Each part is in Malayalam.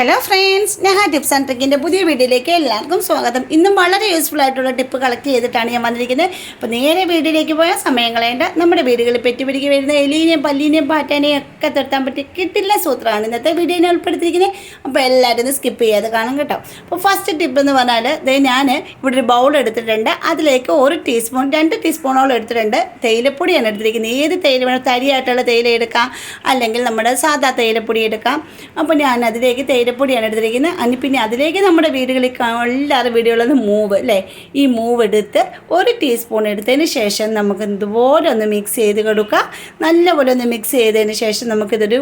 Hello friends Neha tips and ട്രിക്കിന്റെ പുതിയ വീഡിയോയിലേക്ക് എല്ലാവർക്കും സ്വാഗതം. ഇന്നും വളരെ യൂസ്ഫുൾ ആയിട്ടുള്ള ടിപ്പ് കളക്ട് ചെയ്തിട്ടാണ് ഞാൻ വന്നിരിക്കുന്നത്. അപ്പോൾ നേരെ വീഡിയോയിലേക്ക് പോയാൽ സമയം കളയേണ്ട. നമ്മുടെ വീടുകളിൽ പെറ്റുപിടിക്ക് വരുന്ന എലീനെയും പല്ലീനെയും പാറ്റാനെയും ഒക്കെ തൊട്ടാൻ പറ്റി കിട്ടില്ല സൂത്രമാണ് ഇന്നത്തെ വീഡിയോനെ ഉൾപ്പെടുത്തിയിരിക്കുന്നത്. അപ്പോൾ എല്ലാവരും ഒന്ന് സ്കിപ്പ് ചെയ്യാതെ കാണും കേട്ടോ. അപ്പോൾ ഫസ്റ്റ് ടിപ്പ് എന്ന് പറഞ്ഞാൽ ദേ ഞാൻ ഇവിടെ ഒരു ബൗൾ എടുത്തിട്ടുണ്ട്. അതിലേക്ക് ഒരു ടീസ്പൂൺ രണ്ട് ടീസ്പൂണോളം എടുത്തിട്ടുണ്ട്. തേയിലപ്പൊടിയാണ് എടുത്തിരിക്കുന്നത്. ഏത് തേയില വേണം തരിയായിട്ടുള്ള തേയില എടുക്കാം. അല്ലെങ്കിൽ നമ്മുടെ സാധാ തേയിലപ്പൊടി എടുക്കാം. അപ്പോൾ ഞാൻ അതിലേക്ക് തേയിലപ്പൊടിയാണ് എടുത്തിരിക്കുന്നത്. അനി പിന്നെ അതിലേക്ക് നമ്മുടെ വീടുകളിൽ എല്ലാവരും വീടുകളിൽ മൂവ് അല്ലേ? ഈ മൂവ് എടുത്ത് ഒരു ടീസ്പൂൺ എടുത്തതിന് ശേഷം നമുക്ക് ഇതുപോലെ ഒന്ന് മിക്സ് ചെയ്ത് കൊടുക്കുക നല്ലപോലെ ഒന്ന് മിക്സ് ചെയ്തതിന് ശേഷം നമുക്കിതൊരു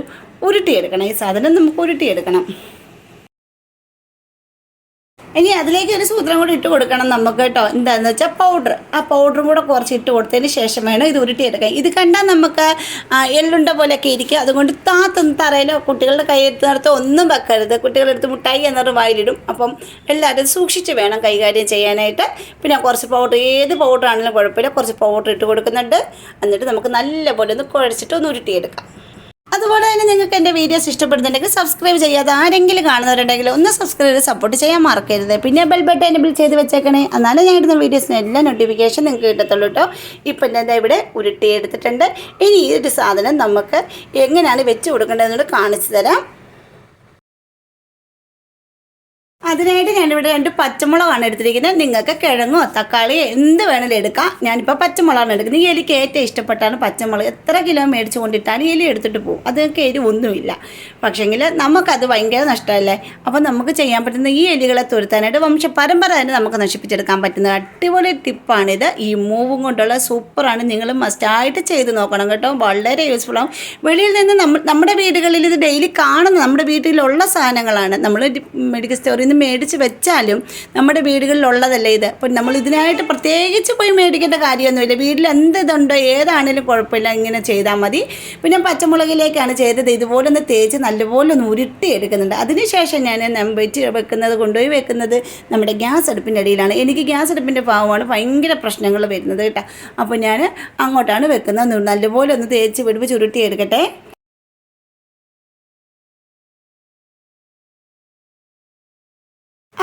ഉരുട്ടിയെടുക്കണം ഈ സാധനം നമുക്ക് ഉരുട്ടിയെടുക്കണം ഇനി അതിലേക്ക് ഒരു സൂത്രം കൂടി ഇട്ട് കൊടുക്കണം നമുക്ക് കേട്ടോ. എന്താണെന്ന് വെച്ചാൽ പൗഡർ ആ പൗഡറും കൂടെ കുറച്ച് ഇട്ട് കൊടുത്തതിന് ശേഷം വേണം ഇത് ഉരുട്ടിയെടുക്കാൻ ഇത് കണ്ടാൽ നമുക്ക് എള്ളുണ്ട പോലെയൊക്കെ ഇരിക്കും. അതുകൊണ്ട് താത്തൊന്ന് തറയിലോ കുട്ടികളുടെ കൈയെടുത്ത് നടത്തോ ഒന്നും വെക്കരുത്. കുട്ടികളെടുത്ത് മുട്ടായി എന്നൊരു വായിലിടും. അപ്പം എല്ലാവരും സൂക്ഷിച്ച് വേണം കൈകാര്യം ചെയ്യാനായിട്ട്. പിന്നെ കുറച്ച് പൗഡർ ഏത് പൗഡർ ആണെങ്കിലും കുഴപ്പമില്ല. കുറച്ച് പൗഡർ ഇട്ട് കൊടുക്കുന്നുണ്ട്. എന്നിട്ട് നമുക്ക് നല്ലപോലെ ഒന്ന് കുഴച്ചിട്ട് ഒന്ന് ഉരുട്ടിയെടുക്കാം. അതുപോലെ തന്നെ നിങ്ങൾക്ക് എന്റെ വീഡിയോസ് ഇഷ്ടപ്പെടുന്നുണ്ടെങ്കിൽ സബ്സ്ക്രൈബ് ചെയ്യാതെ ആരെങ്കിലും കാണുന്നവരുണ്ടെങ്കിൽ ഒന്ന് സബ്സ്ക്രൈബ് ചെയ്ത് സപ്പോർട്ട് ചെയ്യാൻ മറക്കരുത്. പിന്നെ ബെൽ ബട്ടൺ എനബിൾ ചെയ്ത് വെച്ചേക്കണേ. എന്നാലും ഞാൻ ഇടുന്ന വീഡിയോസിന് എല്ലാ നോട്ടിഫിക്കേഷൻ നിങ്ങൾക്ക് കിട്ടത്തുള്ളൂ കേട്ടോ ഇപ്പം ഞാൻ ഇവിടെ ഉരുട്ടി എടുത്തിട്ടുണ്ട് ഇനി ഈ ഒരു സാധനം നമുക്ക് എങ്ങനെയാണ് വെച്ച് കൊടുക്കേണ്ടതെന്നോട് കാണിച്ചു തരാം. അതിനായിട്ട് ഞാനിവിടെ രണ്ട് പച്ചമുളകാണ് എടുത്തിരിക്കുന്നത്. നിങ്ങൾക്ക് കിഴങ്ങോ തക്കാളി എന്ത് വേണമെങ്കിലും എടുക്കാം. ഞാനിപ്പോൾ പച്ചമുളകാണ് എടുക്കുന്നത്. ഈ എലിക്ക് ഏറ്റവും ഇഷ്ടപ്പെട്ടാണ് പച്ചമുളക്. എത്ര കിലോ മേടിച്ചു കൊണ്ടിട്ടാണ് എലി എടുത്തിട്ട് പോകും. അതൊക്കെ എരിവൊന്നുമില്ല പക്ഷേങ്കിൽ നമുക്കത് ഭയങ്കര നഷ്ടമല്ലേ? അപ്പോൾ നമുക്ക് ചെയ്യാൻ പറ്റുന്ന ഈ എലികളെ തുരുത്താനായിട്ട് വംശപരമ്പര തന്നെ നമുക്ക് നശിപ്പിച്ചെടുക്കാൻ പറ്റുന്ന അടിപൊളി ടിപ്പാണിത്. ഈ മൂവും കൊണ്ടുള്ള സൂപ്പറാണ്. നിങ്ങൾ മസ്റ്റായിട്ട് ചെയ്ത് നോക്കണം കേട്ടോ. വളരെ യൂസ്ഫുൾ ആവും. വെളിയിൽ നിന്ന് നമ്മ നമ്മുടെ വീടുകളിൽ ഇത് ഡെയിലി കാണുന്ന നമ്മുടെ വീട്ടിലുള്ള സാധനങ്ങളാണ്. നമ്മൾ മെഡിക്കൽ സ്റ്റോറിൽ നിന്ന് മേടിച്ച് വെച്ചാലും നമ്മുടെ വീടുകളിലുള്ളതല്ലേ ഇത്? അപ്പം നമ്മൾ ഇതിനായിട്ട് പ്രത്യേകിച്ച് പോയി മേടിക്കേണ്ട കാര്യമൊന്നുമില്ല. വീട്ടിൽ എന്ത് ഇതുണ്ടോ ഏതാണേലും കുഴപ്പമില്ല ഇങ്ങനെ ചെയ്താൽ മതി. പിന്നെ പച്ചമുളകിലേക്കാണ് ചെയ്തത്. ഇതുപോലെ ഒന്ന് തേച്ച് നല്ലപോലെ ഒന്ന് ഉരുട്ടി എടുക്കുന്നുണ്ട് അതിനുശേഷം ഞാൻ വെച്ച് വെക്കുന്നത് കൊണ്ടുപോയി വെക്കുന്നത് നമ്മുടെ ഗ്യാസ് അടുപ്പിന്റെ അടിയിലാണ്. എനിക്ക് ഗ്യാസ് അടുപ്പിന്റെ ഭാഗമാണ് ഭയങ്കര പ്രശ്നങ്ങൾ വരുന്നത് കേട്ടോ. അപ്പോൾ ഞാൻ അങ്ങോട്ടാണ് വെക്കുന്നത്. നല്ലപോലെ ഒന്ന് തേച്ച് പിടിപ്പിച്ച് ഉരുട്ടി എടുക്കട്ടെ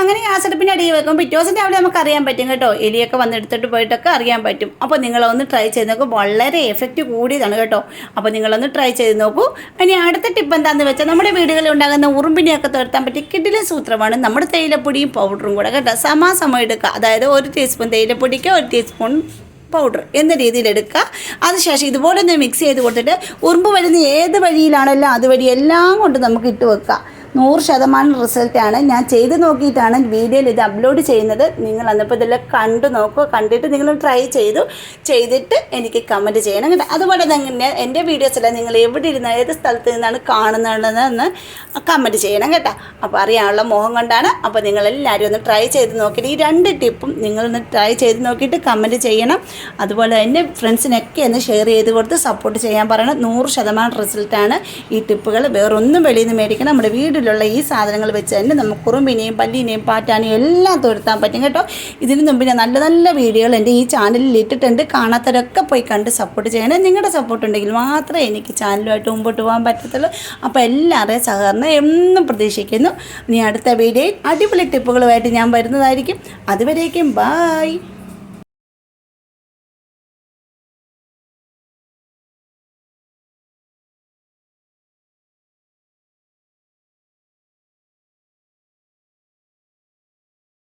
അങ്ങനെ ഗ്യാസ് അടുപ്പിന്റെ അടിയിൽ വെക്കും പിറ്റേ ദിവസം രാവിലെ നമുക്ക് അറിയാൻ പറ്റും കേട്ടോ. എലിയൊക്കെ വന്നെടുത്തിട്ട് പോയിട്ടൊക്കെ അറിയാൻ പറ്റും. അപ്പോൾ നിങ്ങളൊന്ന് ട്രൈ ചെയ്ത് നോക്കും. വളരെ എഫക്റ്റ് കൂടിയതാണ് കേട്ടോ. അപ്പോൾ നിങ്ങളൊന്ന് ട്രൈ ചെയ്ത് നോക്കൂ. ഇനി അടുത്ത ടിപ്പ് എന്താണെന്ന് വെച്ചാൽ നമ്മുടെ വീടുകളിൽ ഉണ്ടാകുന്ന ഉറുമ്പിനെയൊക്കെ തുരത്താൻ പറ്റിയ കിഡിലെ സൂത്രമാണ് നമ്മുടെ തേയിലപ്പൊടിയും പൗഡറും കൂടെ കേട്ടോ. സമാസമം എടുക്കുക. അതായത് ഒരു ടീസ്പൂൺ തേയിലപ്പൊടിക്ക് ഒരു ടീസ്പൂൺ പൗഡർ എന്ന രീതിയിൽ എടുക്കുക. അതിനുശേഷം ഇതുപോലെ ഒന്ന് മിക്സ് ചെയ്ത് കൊടുത്തിട്ട് ഉറുമ്പ് വരുന്ന ഏത് വഴിയിലാണല്ലോ അതുവഴി എല്ലാം കൊണ്ട് നമുക്ക് ഇട്ട് വെക്കുക. നൂറ് ശതമാനം റിസൾട്ടാണ്. ഞാൻ ചെയ്ത് നോക്കിയിട്ടാണ് വീഡിയോയിൽ ഇത് അപ്ലോഡ് ചെയ്യുന്നത്. നിങ്ങൾ അന്നപ്പോൾ ഇതെല്ലാം കണ്ടു നോക്കുക. കണ്ടിട്ട് നിങ്ങൾ ട്രൈ ചെയ്തു. ചെയ്തിട്ട് എനിക്ക് കമന്റ് ചെയ്യണം കേട്ടോ. അതുപോലെ തന്നെ എന്റെ വീഡിയോസെല്ലാം നിങ്ങൾ എവിടെ ഇരുന്ന് ഏത് സ്ഥലത്ത് നിന്നാണ് കാണുന്നതെന്ന് കമന്റ് ചെയ്യണം കേട്ടോ. അപ്പോൾ അറിയാനുള്ള മോഹം കൊണ്ടാണ് അപ്പോൾ നിങ്ങളെല്ലാവരും ഒന്ന് ട്രൈ ചെയ്ത് നോക്കിയിട്ട് ഈ രണ്ട് ടിപ്പും നിങ്ങളൊന്ന് ട്രൈ ചെയ്ത് നോക്കിയിട്ട് കമന്റ് ചെയ്യണം. അതുപോലെ എന്റെ ഫ്രണ്ട്സിനൊക്കെ ഒന്ന് ഷെയർ ചെയ്ത് കൊടുത്ത് സപ്പോർട്ട് ചെയ്യാൻ പറയണം. നൂറ് ശതമാനം റിസൾട്ടാണ് ഈ ടിപ്പുകൾ. വേറൊന്നും വെളിയിൽ നിന്ന് മേടിക്കണം നമ്മുടെ വീട്ടിലുള്ള ഈ സാധനങ്ങൾ വെച്ച് തന്നെ നമുക്ക് കുറുമ്പിനെയും പല്ലിനെയും പാറ്റാനെയും എല്ലാം തുരുത്താൻ പറ്റും കേട്ടോ. ഇതിന് മുമ്പ് ഞാൻ നല്ല നല്ല വീഡിയോകൾ എന്റെ ഈ ചാനലിൽ ഇട്ടിട്ടുണ്ട്. കാണാത്തവരൊക്കെ പോയി കണ്ട് സപ്പോർട്ട് ചെയ്യണേ. നിങ്ങളുടെ സപ്പോർട്ട് ഉണ്ടെങ്കിൽ മാത്രമേ എനിക്ക് ചാനലുമായിട്ട് മുമ്പോട്ട് പോകാൻ പറ്റത്തുള്ളൂ. അപ്പോൾ എല്ലാവരുടെയും സഹകരണം എന്നും പ്രതീക്ഷിക്കുന്നു. ഇനി അടുത്ത വീഡിയോയിൽ അടിപൊളി ടിപ്പുകളുമായിട്ട് ഞാൻ വരുന്നതായിരിക്കും. അതുവരേക്കും ബായ്